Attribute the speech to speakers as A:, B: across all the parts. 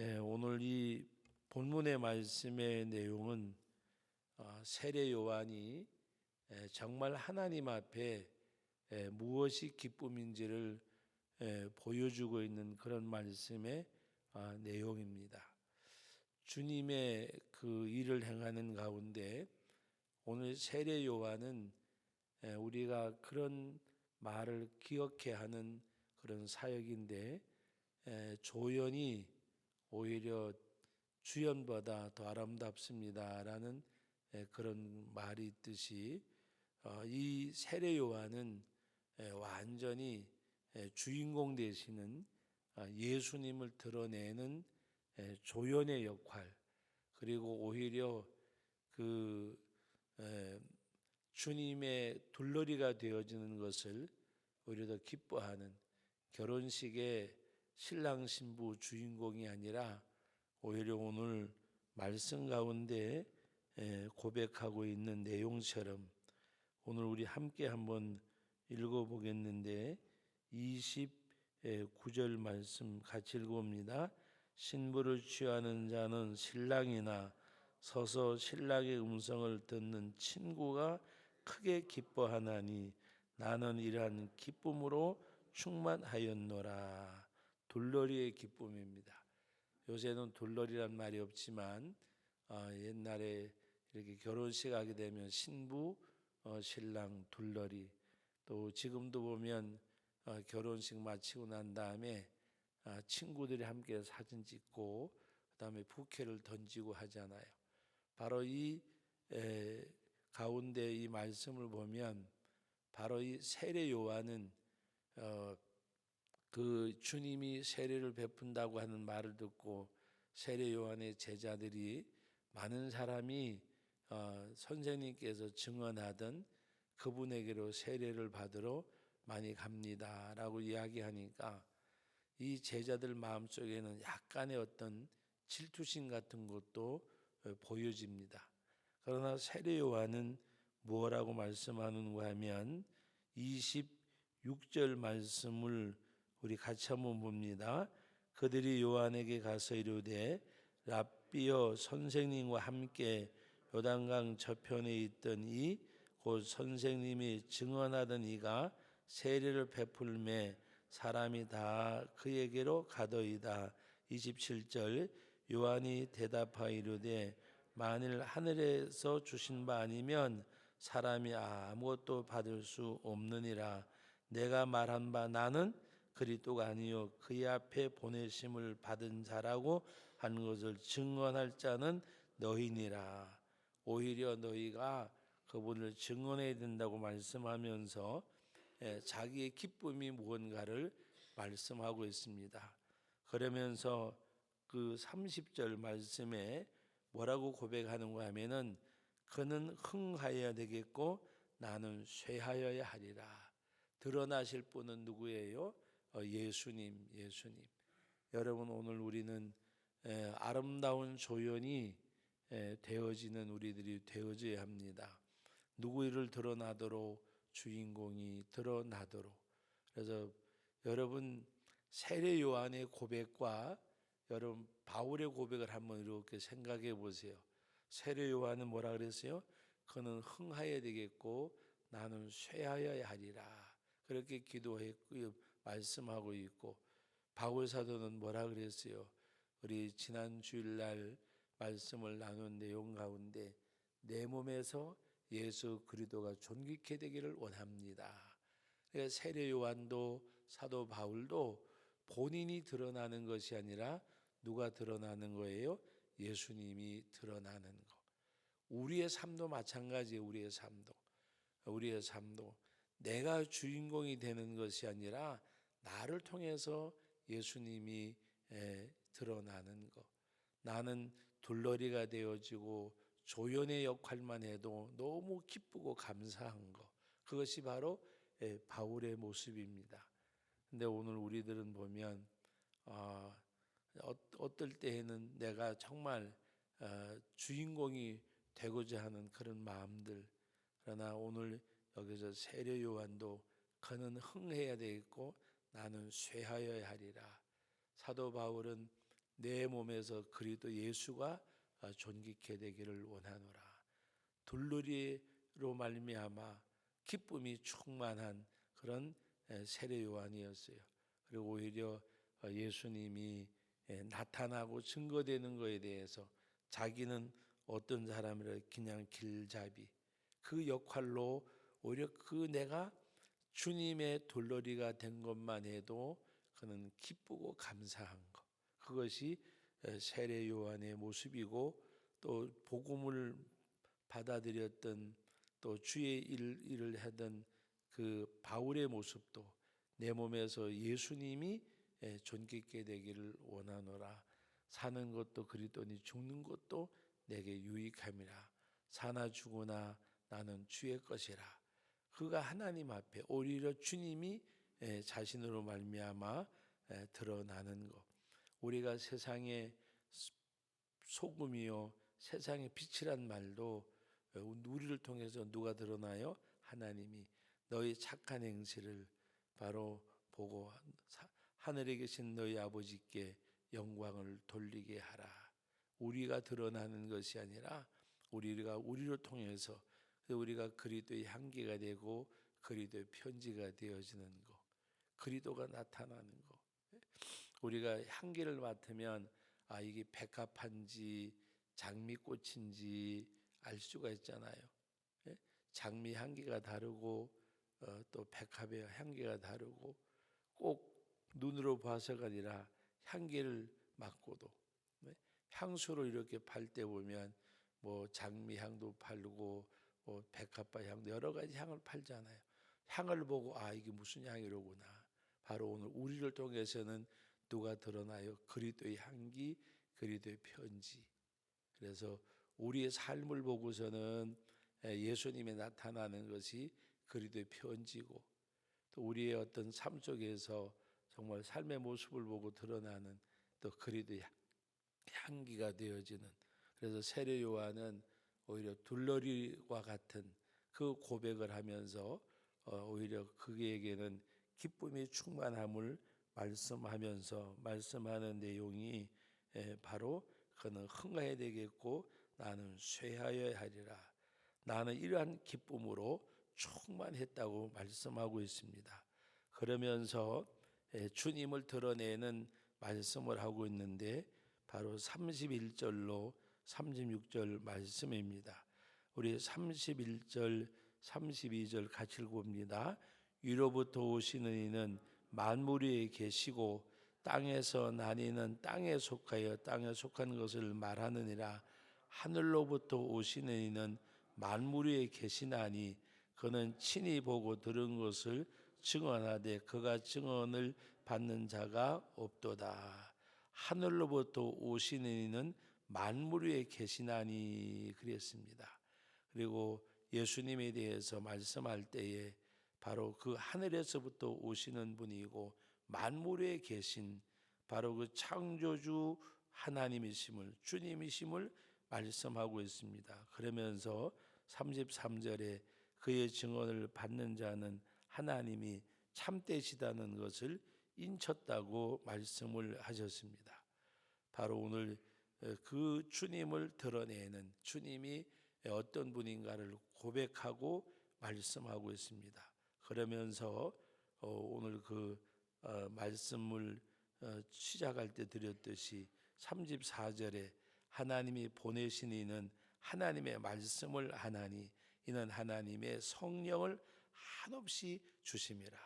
A: 예, 오늘 이 본문의 말씀의 내용은 어, 세례 요한이 예, 정말 하나님 앞에 예, 무엇이 기쁨인지를 예, 보여주고 있는 그런 말씀의 아, 내용입니다. 주님의 그 일을 행하는 가운데 오늘 세례 요한은 예, 우리가 그런 말을 기억해야 하는 그런 사역인데 예, 조연이 오히려 주연보다 더 아름답습니다라는 예, 그런 말이 있듯이 어, 이 세례 요한은 예, 완전히 예, 주인공 되시는 아, 예수님을 드러내는 예, 조연의 역할 그리고 오히려 그 에, 주님의 둘러리가 되어지는 것을 오히려 더 기뻐하는 결혼식의 신랑 신부 주인공이 아니라 오히려 오늘 말씀 가운데 에, 고백하고 있는 내용처럼 오늘 우리 함께 한번 읽어보겠는데 29절 말씀 같이 읽어봅니다. 신부를 취하는 자는 신랑이나 서서 신랑의 음성을 듣는 친구가 크게 기뻐하나니 나는 이러한 기쁨으로 충만하였노라. 돌러리의 기쁨입니다. 요새는 돌러리란 말이 없지만 어, 옛날에 이렇게 결혼식 하게 되면 신부, 어, 신랑, 둘러리 또 지금도 보면 어, 결혼식 마치고 난 다음에 아, 친구들이 함께 사진 찍고 그다음에 부케를 던지고 하잖아요. 바로 이 에, 가운데 이 말씀을 보면 바로 이 세례 요한은 어, 그 주님이 세례를 베푼다고 하는 말을 듣고 세례 요한의 제자들이 많은 사람이 어, 선생님께서 증언하던 그분에게로 세례를 받으러 많이 갑니다라고 이야기하니까 이 제자들 마음속에는 약간의 어떤 질투심 같은 것도 어, 보여집니다. 그러나 세례 요한은 무엇라고 말씀하는가 하면 26절 말씀을 우리 같이 한번 봅니다. 그들이 요한에게 가서 이르되 랍비여 선생님과 함께 요단강 저편에 있던 이 곧 선생님이 증언하던 이가 세례를 베풀매 사람이 다 그에게로 가더이다. 27절 요한이 대답하여 이르되 만일 하늘에서 주신 바 아니면 사람이 아무것도 받을 수 없느니라. 내가 말한 바 나는 그리스도가 아니요 그의 앞에 보내심을 받은 자라고 하는 것을 증언할 자는 너희니라. 오히려 너희가 그분을 증언해야 된다고 말씀하면서 예, 자기의 기쁨이 무언가를 말씀하고 있습니다. 그러면서 그 30절 말씀에 뭐라고 고백하는가 하면은 그는 흥하여야 되겠고 나는 쇠하여야 하리라. 드러나실 분은 누구예요? 어, 예수님, 예수님. 여러분 오늘 우리는 에, 아름다운 조연이 에, 되어지는 우리들이 되어져야 합니다. 누구를 드러나도록 주인공이 드러나도록. 그래서 여러분 세례 요한의 고백과 여러분 바울의 고백을 한번 이렇게 생각해 보세요. 세례 요한은 뭐라 그랬어요? 그는 흥하여야 되겠고 나는 쇠하여야 하리라. 그렇게 기도했고 말씀하고 있고 바울 사도는 뭐라 그랬어요? 우리 지난 주일날 말씀을 나눈 내용 가운데 내 몸에서 예수 그리스도가 존귀케 되기를 원합니다. 그러니까 세례 요한도 사도 바울도 본인이 드러나는 것이 아니라 누가 드러나는 거예요? 예수님이 드러나는 거. 우리의 삶도 마찬가지예요. 우리의 삶도. 우리의 삶도 내가 주인공이 되는 것이 아니라 나를 통해서 예수님이 드러나는 거. 나는 둘러리가 되어지고 조연의 역할만 해도 너무 기쁘고 감사한 거. 그것이 바로 바울의 모습입니다. 근데 오늘 우리들은 보면 어, 어떨 때에는 내가 정말 어, 주인공이 되고자 하는 그런 마음들 그러나 오늘 여기서 세례 요한도 그는 흥해야 되겠고 나는 쇠하여야 하리라. 사도 바울은 내 몸에서 그리스도 예수가 아, 존귀케 되기를 원하노라. 둘러리로 말미암아 기쁨이 충만한 그런 에, 세례 요한이었어요. 그리고 오히려 어, 예수님이 에, 나타나고 증거되는 것에 대해서 자기는 어떤 사람이라 그냥 길잡이 그 역할로 오히려 그 내가 주님의 돌러리가 된 것만 해도 그는 기쁘고 감사한 것. 그것이 에, 세례 요한의 모습이고 또 복음을 받아들였던 또 주의 일, 일을 하던 그 바울의 모습도 내 몸에서 예수님이 에, 존귀케 되기를 원하노라. 사는 것도 그리스도니 죽는 것도 내게 유익함이라. 사나 죽으나 나는 주의 것이라 그가 하나님 앞에 오히려 주님이 에, 자신으로 말미암아 에, 드러나는 것 우리가 세상의 스- 소금이요 세상의 빛이란 말도 어, 우리를 통해서 누가 드러나요? 하나님이 너희 착한 행실을 바로 보고 사- 하늘에 계신 너희 아버지께 영광을 돌리게 하라. 우리가 드러나는 것이 아니라 우리가 우리를 통해서 우리가 그리스도의 향기가 되고 그리스도의 편지가 되어지는 것, 그리스도가 나타나는 것. 우리가 향기를 맡으면 아 이게 백합한지 장미꽃인지 알 수가 있잖아요. 예? 장미 향기가 다르고 어, 또 백합의 향기가 다르고 꼭 눈으로 봐서가 아니라 향기를 맡고도 네? 향수로 이렇게 팔 때 보면 뭐 장미 향도 팔고 뭐 백합바 향도 여러 가지 향을 팔잖아요. 향을 보고 아 이게 무슨 향이로구나. 바로 오늘 우리를 통해서는 누가 드러나요? 그리스도의 향기, 그리스도의 편지. 그래서 우리의 삶을 보고서는 예, 예수님이 나타나는 것이 그리스도의 편지고 또 우리의 어떤 삶 속에서 정말 삶의 모습을 보고 드러나는 또 그리스도의 향- 향기가 되어지는 그래서 세례 요한은 오히려 둘러리와 같은 그 고백을 하면서 어, 오히려 그에게는 기쁨이 충만함을 말씀하면서 말씀하는 내용이 에, 바로 그는 흥하여야 되겠고 나는 쇠하여야 하리라. 나는 이러한 기쁨으로 충만했다고 말씀하고 있습니다. 그러면서 에, 주님을 드러내는 말씀을 하고 있는데 바로 31절로 36절 말씀입니다. 우리 31절 32절 같이 읽어봅니다. 위로부터 오시는 이는 만물 위에 계시고 땅에서 나니는 땅에 속하여 땅에 속한 것을 말하느니라 하늘로부터 오시는 이는 만물 위에 계시나니 그는 친히 보고 들은 것을 증언하되 그가 증언을 받는 자가 없도다 하늘로부터 오시는 이는 만물 위에 계시나니 그랬습니다. 그리고 예수님에 대해서 말씀할 때에 바로 그 하늘에서부터 오시는 분이고 만물 위에 계신 바로 그 창조주 하나님이심을 주님이심을 말씀하고 있습니다. 그러면서 33절에 그의 증언을 받는 자는 하나님이 참되시다는 것을 인쳤다고 말씀을 하셨습니다. 바로 오늘 어, 그 주님을 드러내는 주님이 어떤 분인가를 고백하고 말씀하고 있습니다. 그러면서 어, 오늘 그 어, 말씀을 어, 시작할 때 드렸듯이 34절에 하나님이 보내신 이는 하나님의 말씀을 하나니 이는 하나님의 성령을 한없이 주심이라.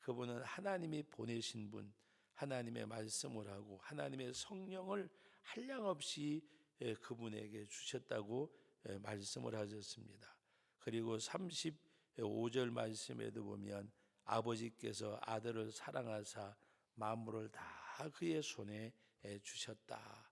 A: 그분은 하나님이 보내신 분, 하나님의 말씀을 하고 하나님의 성령을 한량 없이 예, 그분에게 주셨다고 예, 말씀을 하셨습니다. 그리고 35절 말씀에도 보면 아버지께서 아들을 사랑하사 만물을 다 그의 손에 예, 주셨다.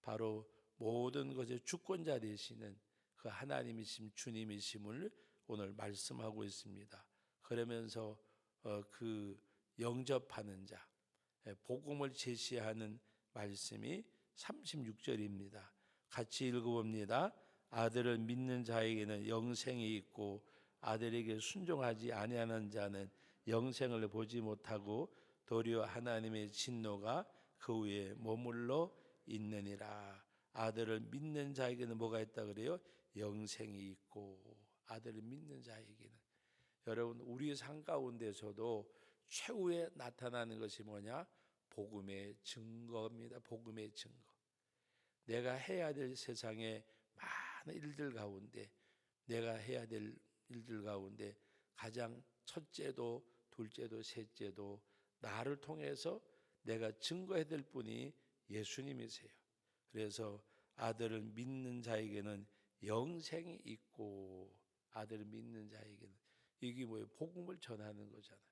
A: 바로 모든 것의 주권자 되시는 그 하나님이심 주님이심을 오늘 말씀하고 있습니다. 그러면서 어, 그 영접하는 자, 예, 복음을 제시하는 말씀이 36절입니다. 같이 읽어봅니다. 아들을 믿는 자에게는 영생이 있고 아들에게 순종하지 아니하는 자는 영생을 보지 못하고 도리어 하나님의 진노가 그 위에 머물러 있느니라. 아들을 믿는 자에게는 뭐가 있다 그래요? 영생이 있고 아들을 믿는 자에게는 여러분 우리 삶 가운데서도 최후에 나타나는 것이 뭐냐? 복음의 증거입니다. 복음의 증거. 내가 해야 될 세상의 많은 일들 가운데 내가 해야 될 일들 가운데 가장 첫째도 둘째도 셋째도 나를 통해서 내가 증거해야 될 분이 예수님이세요. 그래서 아들을 믿는 자에게는 영생이 있고 아들을 믿는 자에게는 이게 뭐예요? 복음을 전하는 거잖아요.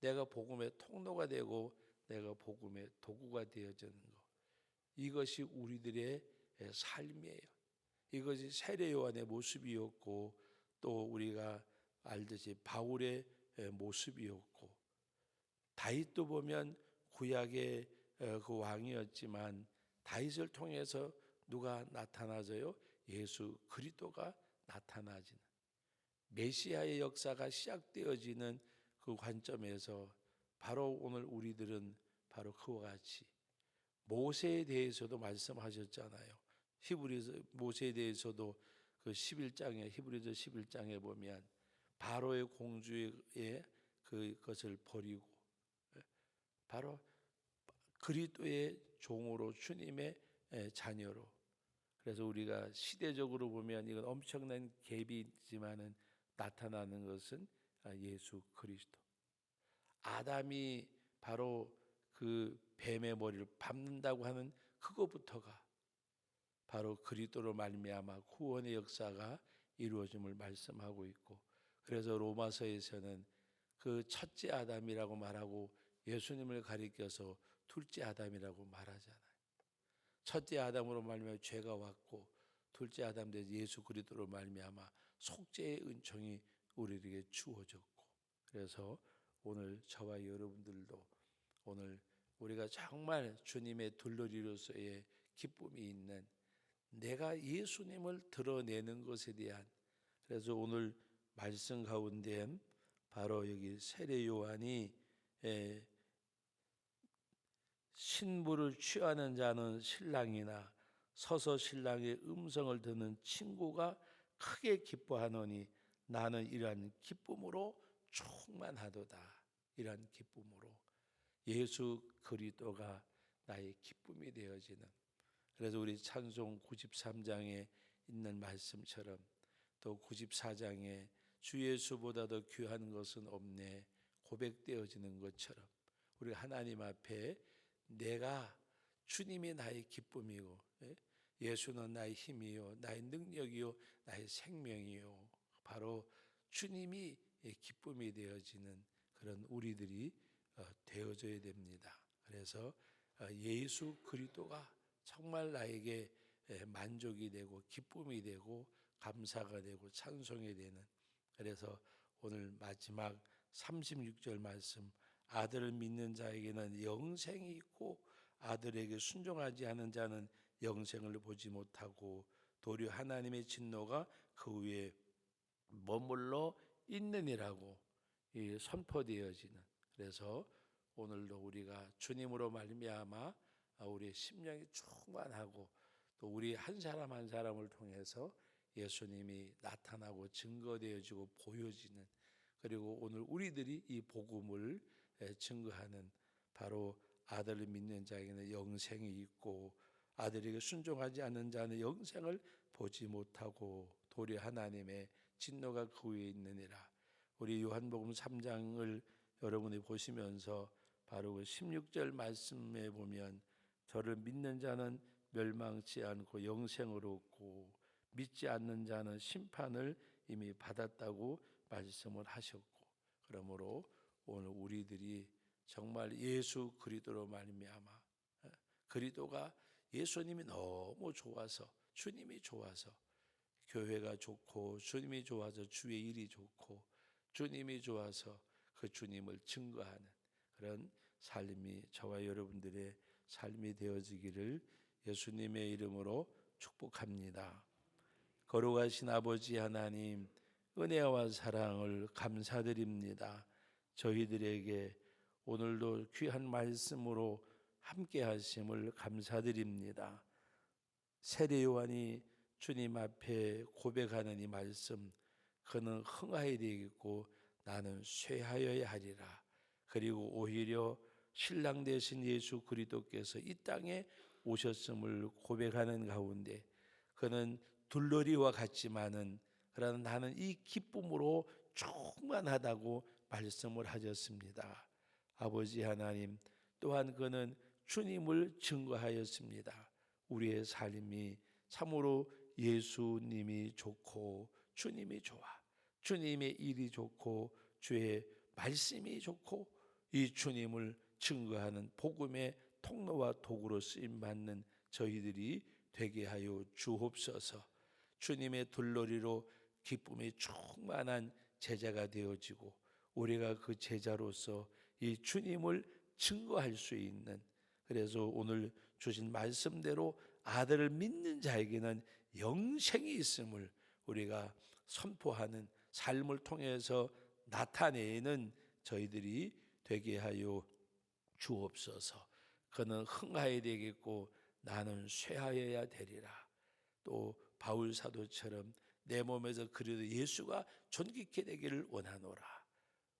A: 내가 복음의 통로가 되고 내가 복음의 도구가 되어지는 거. 이것이 우리들의 삶이에요. 이것이 세례 요한의 모습이었고 또 우리가 알듯이 바울의 모습이었고 다윗도 보면 구약의 그 왕이었지만 다윗을 통해서 누가 나타나져요? 예수 그리스도가 나타나지는 메시아의 역사가 시작되어지는 그 관점에서 바로 오늘 우리들은 바로 그와 같이 모세에 대해서도 말씀하셨잖아요. 히브리서 모세에 대해서도 그 11장에 히브리서 11장에 보면 바로의 공주의 그것을 버리고 바로 그리스도의 종으로 주님의 자녀로 그래서 우리가 시대적으로 보면 이건 엄청난 갭이지만은 나타나는 것은 예수 그리스도. 아담이 바로 그 뱀의 머리를 밟는다고 하는 그거부터가 바로 그리스도로 말미암아 구원의 역사가 이루어짐을 말씀하고 있고 그래서 로마서에서는 그 첫째 아담이라고 말하고 예수님을 가리켜서 둘째 아담이라고 말하잖아요. 첫째 아담으로 말미암아 죄가 왔고 둘째 아담 되 예수 그리스도로 말미암아 속죄의 은총이 우리에게 주어졌고 그래서 오늘 저와 여러분들도 오늘 우리가 정말 주님의 둘러리로서의 기쁨이 있는 내가 예수님을 드러내는 것에 대한 그래서 오늘 말씀 가운데 바로 여기 세례 요한이 신부를 취하는 자는 신랑이나 서서 신랑의 음성을 듣는 친구가 크게 기뻐하노니 나는 이러한 기쁨으로 충만하도다. 이러한 기쁨으로 예수 그리스도가 나의 기쁨이 되어지는 그래서 우리 찬송 93장에 있는 말씀처럼 또 94장에 주 예수보다도 귀한 것은 없네 고백되어지는 것처럼 우리 하나님 앞에 내가 주님이 나의 기쁨이고 예? 예수는 나의 힘이요 나의 능력이요 나의 생명이요 바로 주님이 기쁨이 되어지는 그런 우리들이 어, 되어져야 됩니다. 그래서 어, 예수 그리스도가 정말 나에게 만족이 되고 기쁨이 되고 감사가 되고 찬송이 되는 그래서 오늘 마지막 36절 말씀 아들을 믿는 자에게는 영생이 있고 아들에게 순종하지 않은 자는 영생을 보지 못하고 도리어 하나님의 진노가 그 위에 머물러 있느니라고 선포되어지는 그래서 오늘도 우리가 주님으로 말미암아 우리의 심령이 충만하고 또 우리 한 사람 한 사람을 통해서 예수님이 나타나고 증거되어지고 보여지는 그리고 오늘 우리들이 이 복음을 증거하는 바로 아들을 믿는 자에게는 영생이 있고 아들에게 순종하지 않는 자는 영생을 보지 못하고 도리 하나님의 진노가 그 위에 있느니라. 우리 요한복음 3장을 여러분이 보시면서 바로 그 16절 말씀에 보면 저를 믿는 자는 멸망치 않고 영생을 얻고 믿지 않는 자는 심판을 이미 받았다고 말씀을 하셨고 그러므로 오늘 우리들이 정말 예수 그리스도로 말미암아 어, 그리스도가 예수님이 너무 좋아서 주님이 좋아서 교회가 좋고 주님이 좋아서 주의 일이 좋고 주님이 좋아서 그 주님을 증거하는 그런 삶이 저와 여러분들의 삶이 되어지기를 예수님의 이름으로 축복합니다. 거룩하신 아버지 하나님 은혜와 사랑을 감사드립니다. 저희들에게 오늘도 귀한 말씀으로 함께 하심을 감사드립니다. 세례 요한이 주님 앞에 고백하는 이 말씀 그는 흥하여야 되겠고 나는 쇠하여야 하리라. 그리고 오히려 신랑 되신 예수 그리스도께서 이 땅에 오셨음을 고백하는 가운데 그는 둘러리와 같지만은 그러나 나는 이 기쁨으로 충만하다고 말씀을 하셨습니다. 아버지 하나님 또한 그는 주님을 증거하였습니다. 우리의 삶이 참으로 예수님이 좋고 주님이 좋아. 주님의 일이 좋고 주의 말씀이 좋고 이 주님을 증거하는 복음의 통로와 도구로 쓰임 받는 저희들이 되게 하여 주옵소서. 주님의 둘러리로 기쁨이 충만한 제자가 되어지고 우리가 그 제자로서 이 주님을 증거할 수 있는 그래서 오늘 주신 말씀대로 아들을 믿는 자에게는 영생이 있음을 우리가 선포하는 삶을 통해서 나타내는 저희들이 되게 하여 주옵소서. 그는 흥하여야 되겠고 나는 쇠하여야 되리라. 또 바울 사도처럼 내 몸에서 그리도 예수가 존귀케 되기를 원하노라.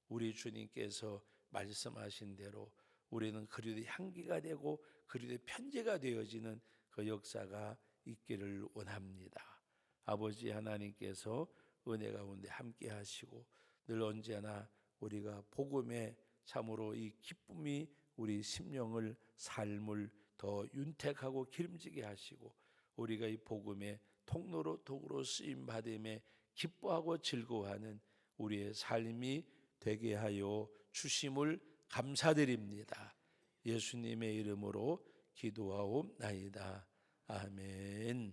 A: 우리 주님께서 말씀하신 대로 우리는 그리도 향기가 되고 그리도 편제가 되어지는 그 역사가 있기를 원합니다. 아버지 하나님께서 은혜 가운데 함께 하시고 늘 언제나 우리가 복음에 참으로 이 기쁨이 우리 심령을 삶을 더 윤택하고 기름지게 하시고 우리가 이 복음의 통로로 도구로 쓰임 받음에 기뻐하고 즐거워하는 우리의 삶이 되게 하여 주심을 감사드립니다. 예수님의 이름으로 기도하옵나이다. 아멘.